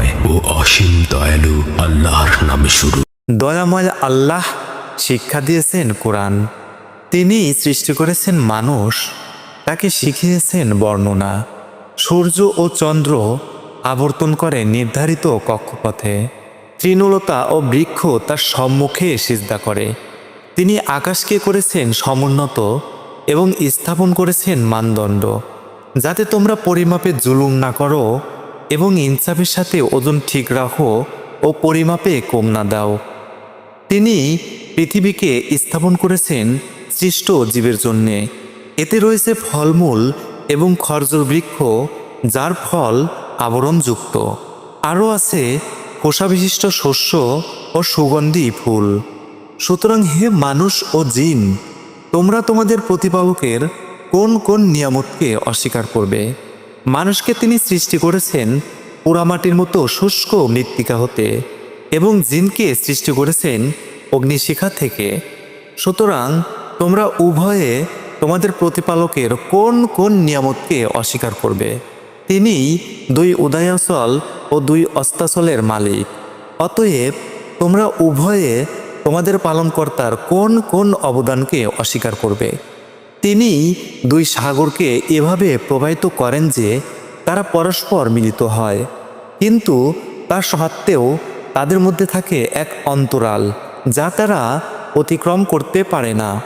করুণাময় ও অসীম দয়ালু আল্লাহর নামে শুরু। দয়াময় আল্লাহ শিক্ষা দিয়েছেন কোরআন। তিনি সৃষ্টি করেছেন মানুষ। তাকে শিখিয়েছেন বর্ণনা। সূর্য ও চন্দ্র আবর্তন করে নির্ধারিত কক্ষপথে। তৃণলতা ও বৃক্ষ তার সম্মুখে সিজদা করে। তিনি আকাশকে করেছেন সমুন্নত এবং স্থাপন করেছেন মানদণ্ড। যাতে তোমরা পরিমাপে জুলুম না করো এবং ইনসাফের সাথে ওজন ঠিক রাখো ও পরিমাপে কম না দাও। তিনি পৃথিবীকে স্থাপন করেছেন সৃষ্ট জীবের জন্যে। এতে রয়েছে ফলমূল এবং খর্জর বৃক্ষ যার ফল আবরণযুক্ত। আরও আছে খোসাবিশিষ্ট শস্য ও সুগন্ধি ফুল। সুতরাং হে মানুষ ও জিন, তোমরা তোমাদের প্রতিপালকের কোন কোন নিয়ামতকে অস্বীকার করবে? মানুষকে তিনি সৃষ্টি করেছেন পোড়ামাটির মতো শুষ্ক মৃত্তিকা হতে এবং জিনকে সৃষ্টি করেছেন অগ্নিশিখা থেকে। সুতরাং তোমরা উভয়ে তোমাদের প্রতিপালকের কোন কোন নিয়ামতকে অস্বীকার করবে? তিনি দুই উদয়াচল ও দুই অস্তাচলের মালিক। অতএব তোমরা উভয়ে তোমাদের পালনকর্তার কোন কোন অবদানকে অস্বীকার করবে? তিনি দুই সাগরকে এভাবে প্রবাহিত করেন যে তারা পরস্পর মিলিত হয়। কিন্তু তার সত্ত্বেও তাদের মধ্যে থাকে এক অন্তরাল, যা তারা অতিক্রম করতে পারে না।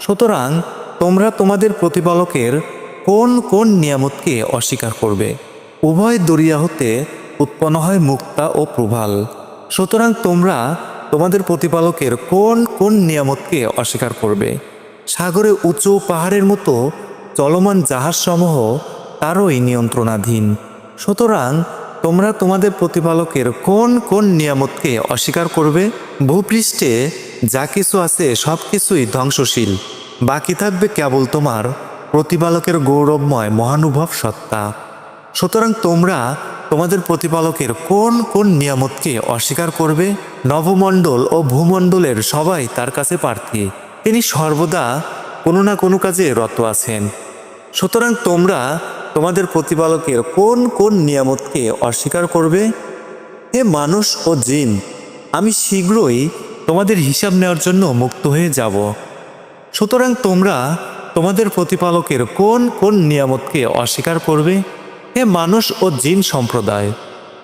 সুতরাং তোমরা তোমাদের প্রতিপালকের কোন কোন নিয়ামতকে অস্বীকার করবে? উভয় দরিয়া হতে উৎপন্ন হয় মুক্তা ও প্রভাল সুতরাং তোমরা তোমাদের প্রতিপালকের কোন কোন নিয়ামতকে অস্বীকার করবে? সাগরে উঁচু পাহাড়ের মতো চলমান জাহাজসমূহ তারই নিয়ন্ত্রণাধীন। সুতরাং তোমরা তোমাদের প্রতিপালকের কোন কোন নিয়ামতকে অস্বীকার করবে? ভূপৃষ্ঠে যা কিছু আছে সব কিছুই ধ্বংসশীল। বাকি থাকবে কেবল তোমার প্রতিপালকের গৌরবময় মহানুভব সত্তা। সুতরাং তোমরা তোমাদের প্রতিপালকের কোন কোন নিয়ামতকে অস্বীকার করবে? নবমণ্ডল ও ভূমণ্ডলের সবাই তার কাছে প্রার্থী। তিনি সর্বদা কোনো না কোনো কাজে রত আছেন। সুতরাং তোমরা তোমাদের প্রতিপালকের কোন কোন নিয়ামতকে অস্বীকার করবে? হে মানুষ ও জিন, আমি শীঘ্রই তোমাদের হিসাব নেওয়ার জন্য মুক্ত হয়ে যাব। সুতরাং তোমরা তোমাদের প্রতিপালকের কোন কোন নিয়ামতকে অস্বীকার করবে? হে মানুষ ও জিন সম্প্রদায়,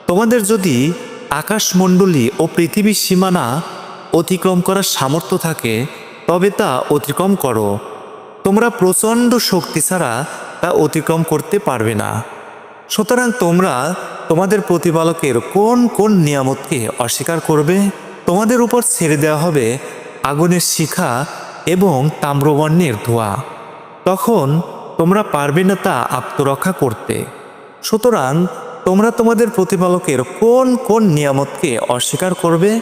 তোমাদের যদি আকাশমণ্ডলী ও পৃথিবীর সীমানা অতিক্রম করার সামর্থ্য থাকে তবে তা অতিক্রম করো। তোমরা প্রচণ্ড শক্তি ছাড়া তা অতিক্রম করতে পারবে না। সুতরাং তোমরা তোমাদের প্রতিপালকের কোন কোন নিয়ামতকে অস্বীকার করবে? তোমাদের উপর ছেড়ে দেওয়া হবে আগুনের শিখা এবং তাম্রবর্ণের ধোঁয়া। তখন তোমরা পারবে না তা আত্মরক্ষা করতে। সুতরাং তোমরা তোমাদের প্রতিপালকের কোন কোন নিয়ামতকে অস্বীকার করবে?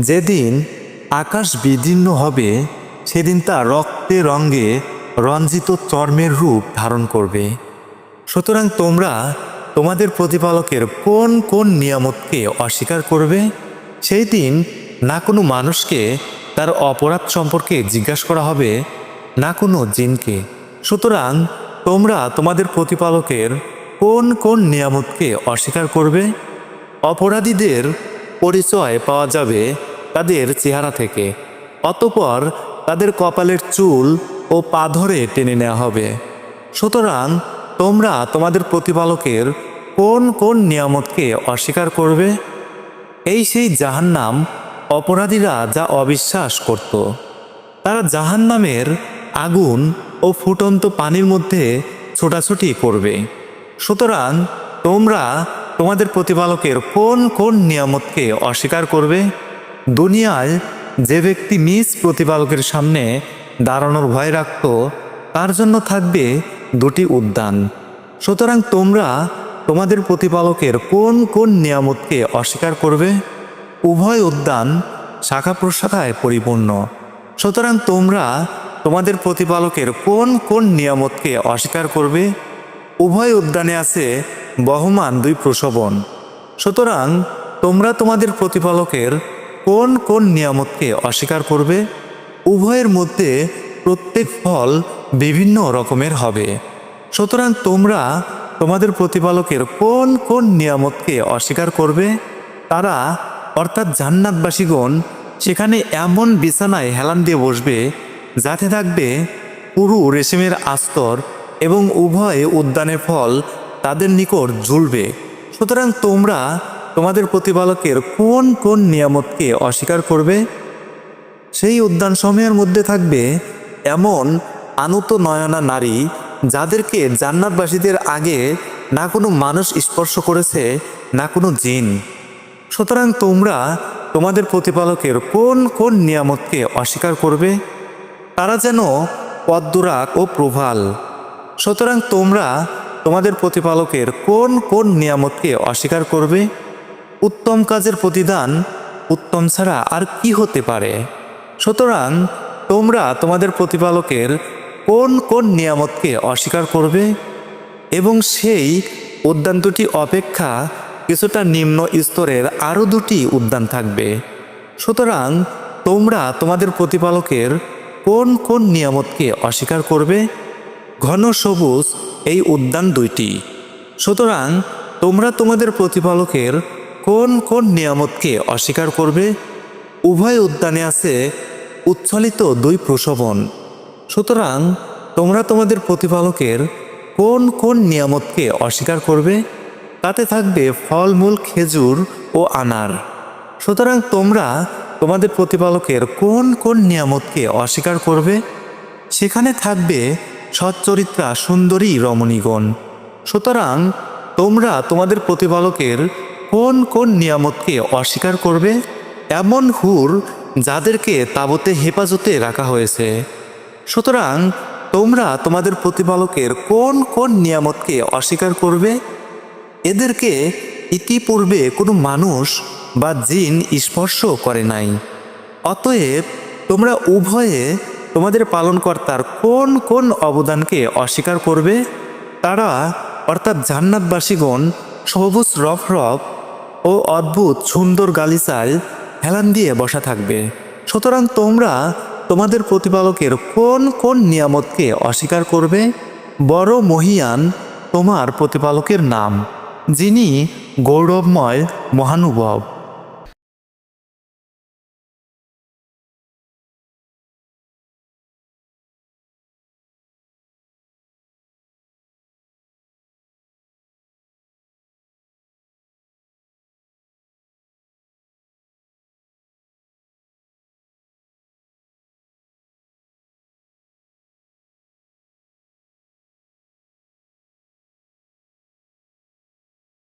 যেদিন আকাশ বিদীর্ণ হবে সেদিন তা রক্তে রঙ্গে রঞ্জিত চর্মের রূপ ধারণ করবে। সুতরাং তোমরা তোমাদের প্রতিপালকের কোন কোন নিয়ামতকে অস্বীকার করবে, সেই দিন না কোনো মানুষকে তার অপরাধ সম্পর্কে জিজ্ঞাসা করা হবে, না কোনো জিনকে। সুতরাং তোমরা তোমাদের প্রতিপালকের কোন কোন নিয়ামতকে অস্বীকার করবে, অপরাধীদের পরিচয় পাওয়া যাবে তাদের চেহারা থেকে। অতপর তাদের কপালের চুল ও পা ধরে টেনে নেওয়া হবে। সুতরাং তোমরা তোমাদের প্রতিপালকের কোন কোন নিয়ামতকে অস্বীকার করবে? এই সেই জাহান্নাম অপরাধীরা যা অবিশ্বাস করত। তারা জাহান্নামের আগুন ও ফুটন্ত পানির মধ্যে ছোটাছুটি করবে। সুতরাং তোমরা তোমাদের প্রতিপালকের কোন কোন নিয়ামতকে অস্বীকার করবে? দুনিয়ায় যে ব্যক্তি নিজ প্রতিপালকের সামনে দাঁড়ানোর ভয় রাখত, তার জন্য থাকবে দুটি উদ্যান। সুতরাং তোমরা তোমাদের প্রতিপালকের কোন কোন নিয়ামতকে অস্বীকার করবে? উভয় উদ্যান শাখা প্রশাখায় পরিপূর্ণ। সুতরাং তোমরা তোমাদের প্রতিপালকের কোন কোন নিয়ামতকে অস্বীকার করবে? উভয় উদ্যানে আছে বহমান দুই প্রসবন সুতরাং তোমরা তোমাদের প্রতিপালকের কোন কোন নিয়ামতকে অস্বীকার করবে, উভয়ের মধ্যে প্রত্যেক ফল বিভিন্ন রকমের হবে। সুতরাং তোমরা তোমাদের প্রতিপালকের কোন কোন নিয়ামতকে অস্বীকার করবে, তারা অর্থাৎ জান্নাতবাসীগণ সেখানে এমন বিছানায় হেলান দিয়ে বসবে, যাতে থাকবে পুরু রেশমের আস্তর এবং উভয় উদ্যানের ফল তাদের নিকট ঝুলবে। সুতরাং তোমরা তোমাদের প্রতিপালকের কোন কোন নিয়ামতকে অস্বীকার করবে? সেই উদ্যান সময়ের মধ্যে থাকবে এমন আনুত নয়না নারী যাদেরকে জান্নাতবাসীদের আগে না কোনো মানুষ স্পর্শ করেছে, না কোনো জিন। সুতরাং তোমরা তোমাদের প্রতিপালকের কোন কোন নিয়ামতকে অস্বীকার করবে? তারা যেন পদ্মরাগ ও প্রভাল। সুতরাং তোমরা তোমাদের প্রতিপালকের কোন কোন নিয়ামতকে অস্বীকার করবে? উত্তম কাজের প্রতিদান উত্তম ছাড়া আর কি হতে পারে? সুতরাং, তোমরা তোমাদের প্রতিপালকের কোন কোন নিয়ামতকে অস্বীকার করবে? এবং সেই উদ্যান দুটি অপেক্ষা কিছুটা নিম্ন স্তরের আরও দুটি উদ্যান থাকবে। সুতরাং, তোমরা তোমাদের প্রতিপালকের কোন কোন নিয়ামতকে অস্বীকার করবে? ঘন সবুজ এই উদ্যান দুইটি। সুতরাং, তোমরা তোমাদের প্রতিপালকের কোন কোন নিয়ামতকে অস্বীকার করবে? উভয় উদ্যানে আছে উচ্ছলিত দুই প্রসবন সুতরাং তোমরা তোমাদের প্রতিপালকের কোন কোন নিয়ামতকে অস্বীকার করবে? তাতে থাকবে ফলমূল খেজুর ও আনার। সুতরাং তোমরা তোমাদের প্রতিপালকের কোন কোন নিয়ামতকে অস্বীকার করবে? সেখানে থাকবে সচ্চরিত্রা সুন্দরী রমণীগণ। সুতরাং তোমরা তোমাদের প্রতিপালকের কোন কোন নিয়ামতকে অস্বীকার করবে? এমন হুর যাদেরকে তাবতে হেফাজতে রাখা হয়েছে। সুতরাং তোমরা তোমাদের প্রতিপালকের কোন কোন নিয়ামতকে অস্বীকার করবে? এদেরকে ইতিপূর্বে কোনো মানুষ বা জিন স্পর্শ করে নাই। অতএব তোমরা উভয়ে তোমাদের পালনকর্তার কোন কোন অবদানকে অস্বীকার করবে? তারা অর্থাৎ জান্নাতবাসীগণ সবুজ রফ রফ ও অদ্ভুত সুন্দর গালিচায় হেলান দিয়ে বসা থাকবে। সুতরাং তোমরা তোমাদের প্রতিপালকের কোন কোন নিয়ামতকে অস্বীকার করবে? বড় মহিয়ান তোমার প্রতিপালকের নাম, যিনি গৌরবময় মহানুভব।